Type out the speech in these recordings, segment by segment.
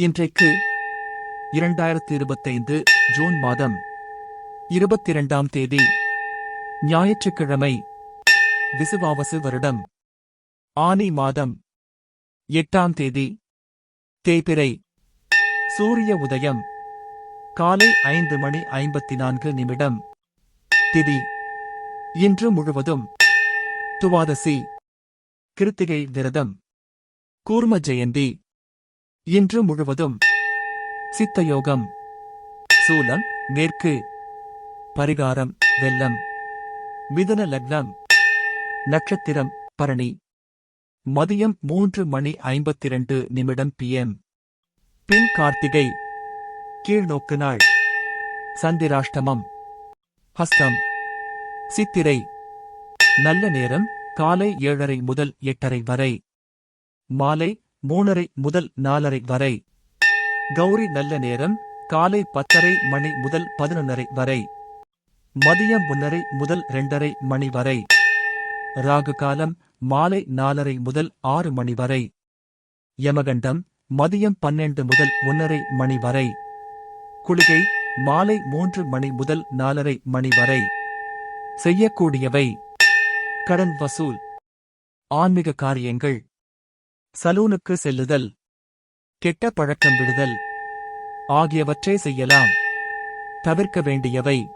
இன்றைக்கு இரண்டாயிரத்தி இருபத்தைந்து ஜூன் மாதம் இருபத்தி இரண்டாம் தேதி ஞாயிற்றுக்கிழமை விசுவாவசு வருடம். ஆனி மாதம் எட்டாம் தேதி தேபிரை சூரிய உதயம் காலை ஐந்து மணி ஐம்பத்தி நான்கு நிமிடம். திதி இன்று முழுவதும் துவாதசி. கிருத்திகை விரதம். கூர்ம ஜெயந்தி. இன்று முழுவதும். சித்தயோகம். சூலம் மேற்கு. பரிகாரம் வெள்ளம். மிதன லக்னம். நட்சத்திரம் பரணி. மதியம் மூன்று மணி ஐம்பத்திரண்டு நிமிடம் பிஎம். பின் கார்த்திகை. கீழ்நோக்கு நாள். சந்திராஷ்டமம். ஹஸ்தம். சித்திரை. நல்ல நேரம் காலை ஏழரை முதல் எட்டரை வரை. மாலை மூணரை முதல் நாலரை வரை. கௌரி நல்ல நேரம் காலை பத்தரை மணி முதல் பதினொன்னரை வரை. மதியம் முன்னரை முதல் இரண்டரை மணி வரை. ராகு காலம் மாலை நாலரை முதல் ஆறு மணி வரை. யமகண்டம் மதியம் பன்னெண்டு முதல் ஒன்னரை மணி வரை. குளிகை மாலை மூன்று மணி முதல் நாலரை மணி வரை. செய்யக்கூடியவை. கடன் வசூல். ஆன்மீக காரியங்கள். சலூனுக்கு செல்லுதல். கெட்ட பழக்கம் விடுதல். ஆகியவற்றை செய்யலாம். தவிர்க்க வேண்டியவை.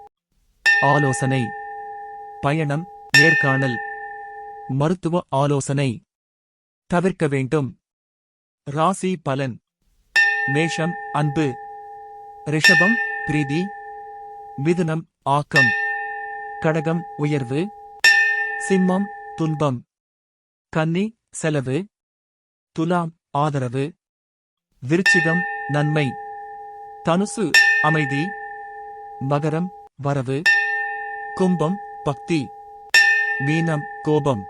ஆலோசனை. பயணம் நேர்காணல். மருத்துவ ஆலோசனை. தவிர்க்க வேண்டும். ராசி பலன். மேஷம் அன்பு. ரிஷபம் பிரீதி. மிதுனம் ஆக்கம். கடகம் உயர்வு. சிம்மம் துன்பம். கன்னி செலவு. துலாம் ஆதரவு. விருச்சிகம் நன்மை. தனுசு அமைதி. மகரம் வரவு. கும்பம் பக்தி. மீனம் கோபம்.